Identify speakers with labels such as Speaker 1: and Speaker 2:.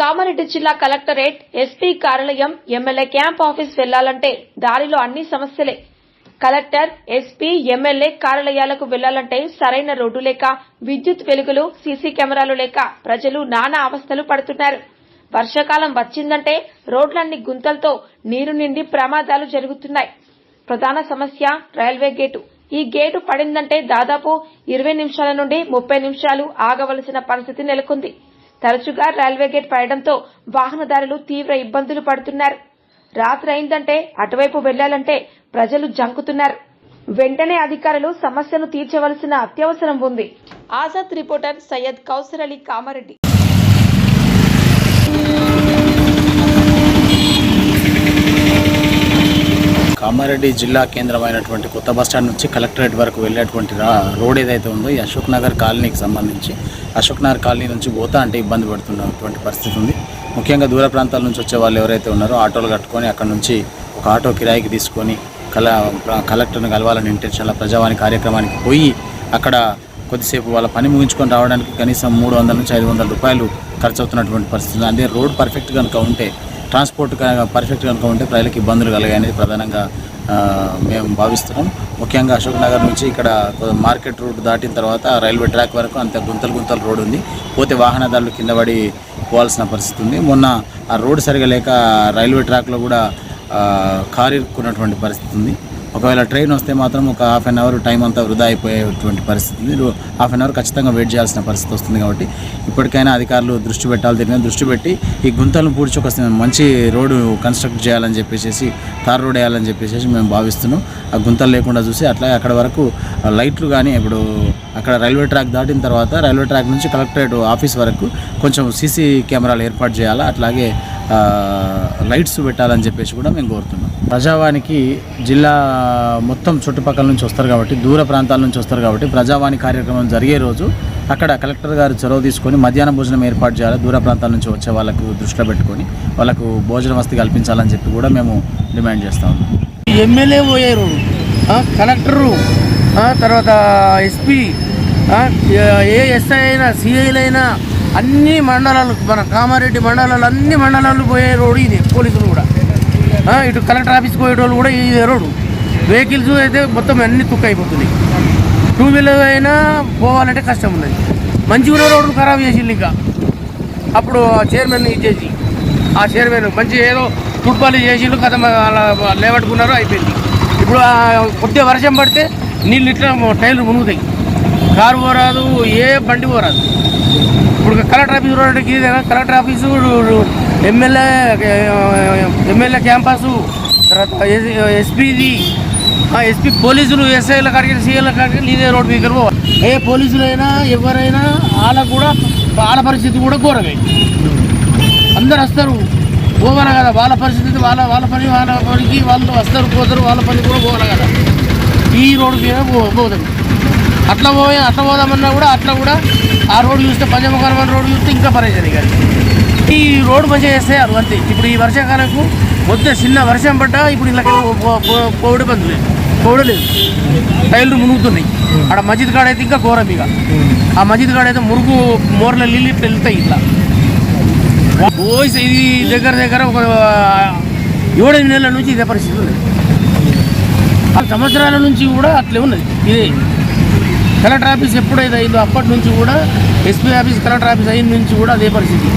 Speaker 1: కామారెడ్డి జిల్లా collectorate SP కార్యాలయం MLA camp office వెళ్ళాలంటే దారిలో అన్ని సమస్యలే. కలెక్టర్ ఎస్పీ ఎమ్మెల్యే కార్యాలయాలకు వెళ్ళాలంటే సరైన రోడ్డు లేక విద్యుత్ వెలుగులు సీసీ కెమెరాలు లేక ప్రజలు నానా అవస్థలు పడుతున్నారు. వర్షాకాలం వచ్చిందంటే రోడ్లన్నీ గుంతలతో నీరు నిండి ప్రమాదాలు జరుగుతున్నాయి. ప్రధాన సమస్య రైల్వే గేటు. ఈ గేటు పడిందంటే దాదాపు ఇరవై నిమిషాల నుండి ముప్పై నిమిషాలు ఆగవలసిన పరిస్థితి నెలకొంది. తరచుగా రైల్వే గేట్ పడడంతో వాహనదారులు తీవ్ర ఇబ్బందులు పడుతున్నారు. రాత్రి అయిందంటే అటువైపు వెళ్ళాలంటే ప్రజలు జంకుతున్నారు. వెంటనే అధికారులు సమస్యను తీర్చవలసిన అత్యవసరం ఉంది. ఆజాద్ రిపోర్టర్ సయ్యద్ కౌసర్ అలీ కామారెడ్డి
Speaker 2: కామారెడ్డి జిల్లా కేంద్రమైనటువంటి కొత్త బస్టాండ్ నుంచి కలెక్టరేట్ వరకు వెళ్ళేటువంటి రోడ్ ఏదైతే ఉందో ఈ అశోక్ నగర్ కాలనీకి సంబంధించి. అశోక్ నగర్ కాలనీ నుంచి పోతా అంటే ఇబ్బంది పడుతున్నటువంటి పరిస్థితి ఉంది. ముఖ్యంగా దూర ప్రాంతాల నుంచి వచ్చే వాళ్ళు ఎవరైతే ఉన్నారో ఆటోలు కట్టుకొని అక్కడ నుంచి ఒక ఆటో కిరాయికి తీసుకొని కల ప్ర- కలెక్టర్ని కలవాలని ఇంటెన్షన్ల ప్రజావాణి కార్యక్రమానికి పోయి అక్కడ కొద్దిసేపు వాళ్ళ పని ముగించుకొని రావడానికి కనీసం మూడు వందల నుంచి ఐదు వందల రూపాయలు ఖర్చు అవుతున్నటువంటి పరిస్థితి అదే రోడ్ పర్ఫెక్ట్ కనుక ఉంటే ట్రాన్స్పోర్ట్ పర్ఫెక్ట్ కనుక ఉంటే ప్రజలకు ఇబ్బందులు కలగాయని ప్రధానంగా మేము భావిస్తున్నాం. ముఖ్యంగా అశోక్ నగర్ నుంచి ఇక్కడ మార్కెట్ రూట్ దాటిన తర్వాత రైల్వే ట్రాక్ వరకు అంత గుంతలు గుంతలు రోడ్ ఉంది. పోతే వాహనదారులు కింద పడి పోవాల్సిన పరిస్థితి ఉంది. మొన్న ఆ రోడ్ సరిగా లేక రైల్వే ట్రాక్లో కూడా కారు ఇరుక్కున్నటువంటి పరిస్థితి ఉంది. ఒకవేళ ట్రైన్ వస్తే మాత్రం ఒక హాఫ్ అన్ అవర్ టైం అంతా వృధా అయిపోయేటువంటి పరిస్థితి హాఫ్ అన్ అవర్ ఖచ్చితంగా వెయిట్ చేయాల్సిన పరిస్థితి వస్తుంది కాబట్టి ఇప్పటికైనా అధికారులు దృష్టి పెట్టాలి దీని దృష్టి పెట్టి ఈ గుంతలను పూడ్చి ఒక మంచి రోడ్డు కన్స్ట్రక్ట్ చేయాలని చెప్పేసి తార్ రోడ్ వేయాలని చెప్పేసి మేము భావిస్తున్నాం. ఆ గుంతలు లేకుండా చూసి అట్లా అక్కడ వరకు లైట్లు కానీ ఇప్పుడు అక్కడ రైల్వే ట్రాక్ దాటిన తర్వాత రైల్వే ట్రాక్ నుంచి కలెక్టరేట్ ఆఫీస్ వరకు కొంచెం సీసీ కెమెరాలు ఏర్పాటు చేయాలా అట్లాగే లైట్స్ పెట్టాలని చెప్పేసి కూడా మేము కోరుతున్నాం. ప్రజావానికి జిల్లా మొత్తం చుట్టుపక్కల నుంచి వస్తారు కాబట్టి దూర ప్రాంతాల నుంచి వస్తారు కాబట్టి ప్రజావాణి కార్యక్రమం జరిగే రోజు అక్కడ కలెక్టర్ గారు చొరవ తీసుకొని మధ్యాహ్న భోజనం ఏర్పాటు చేయాలి. దూర ప్రాంతాల నుంచి వచ్చే వాళ్ళకు దృష్టిలో పెట్టుకొని వాళ్ళకు భోజన వసతి కల్పించాలని చెప్పి కూడా మేము డిమాండ్ చేస్తాం
Speaker 3: ఎమ్మెల్యే పోయారు. కలెక్టరు తర్వాత ఎస్పీ ఏ ఎస్ఐ అయినా సిఐలైనా అయినా అన్ని మండలాలు మన కామారెడ్డి మండలాలు అన్ని మండలాలు పోయే రోడ్డు ఇది పోలీసులు కూడా. ఇటు కలెక్టర్ ఆఫీస్కి పోయేటోళ్ళు కూడా ఇదే రోడ్డు. వెహికల్స్ అయితే మొత్తం అన్ని తుక్క అయిపోతున్నాయి. టూ వీలర్ అయినా పోవాలంటే కష్టం ఉన్నది. మంచిగా రోడ్లు ఖరాబ్ చేసింది ఇంకా. అప్పుడు చైర్మన్ ఇచ్చేసి ఆ చైర్మన్ మంచి ఏదో ఫుట్బాల్ చేసిండు కథ లేవట్టుకున్నారు అయిపోయింది. ఇప్పుడు కొద్దిగా వర్షం పడితే నీళ్ళు ఇట్లా టైర్లు మునుగుతాయి. కారు పోరాదు ఏ బండి పోరాదు. ఇప్పుడు కలెక్టర్ ఆఫీస్ రోడ్డుకి ఇదేనా? Collector office MLA MLA campus తర్వాత ఎస్పీది ఎస్పీ పోలీసులు ఎస్ఐల కాడికి సీఎల కాడికి నీదే రోడ్డు దగ్గర పోవాలి ఏ పోలీసులైనా ఎవరైనా వాళ్ళకు కూడా వాళ్ళ పరిస్థితి కూడా ఘోరమే. అందరు వస్తారు. పోవాలి కదా. వాళ్ళ పరిస్థితి వాళ్ళ వాళ్ళ పని వాళ్ళ పనికి వాళ్ళు వస్తారు పోతారు వాళ్ళ పని కూడా పోవాలి కదా. ఈ రోడ్డు మీద పో అట్లా పోయి అట్లా పోదామన్నా కూడా అట్లా కూడా ఆ రోడ్డు చూస్తే పంచముఖారమైన రోడ్డు చూస్తే ఇంకా పరేషాని ఇక. ఈ రోడ్డు మంచిగా చేస్తారు అంతే. ఇప్పుడు ఈ వర్షాకాలంకు మొత్తం చిన్న వర్షం పడ్డా ఇప్పుడు ఇలా కోవిడ్ బంద్ లేదు. కోవిడ్ లేదు. టైర్లు మునుగుతున్నాయి. ఆడ మస్జిద్ కాడ అయితే ఇంకా ఘోరం ఇక. ఆ మస్జిద్ కాడ అయితే మురుగు మోర్ల నీళ్ళు ఇట్లా వెళ్తాయి ఇట్లా. పోయి ఇది దగ్గర దగ్గర ఒక ఏడెనిమిది నెలల నుంచి ఇదే పరిస్థితి ఉంది ఆ సంవత్సరాల నుంచి కూడా అట్లే ఉన్నది. ఇదే. కలెక్టర్ ఆఫీస్ ఎప్పుడైతే అయిందో అప్పటి నుంచి కూడా ఎస్పీ ఆఫీస్ కలెక్టర్ ఆఫీస్ అయిన నుంచి కూడా అదే పరిస్థితి.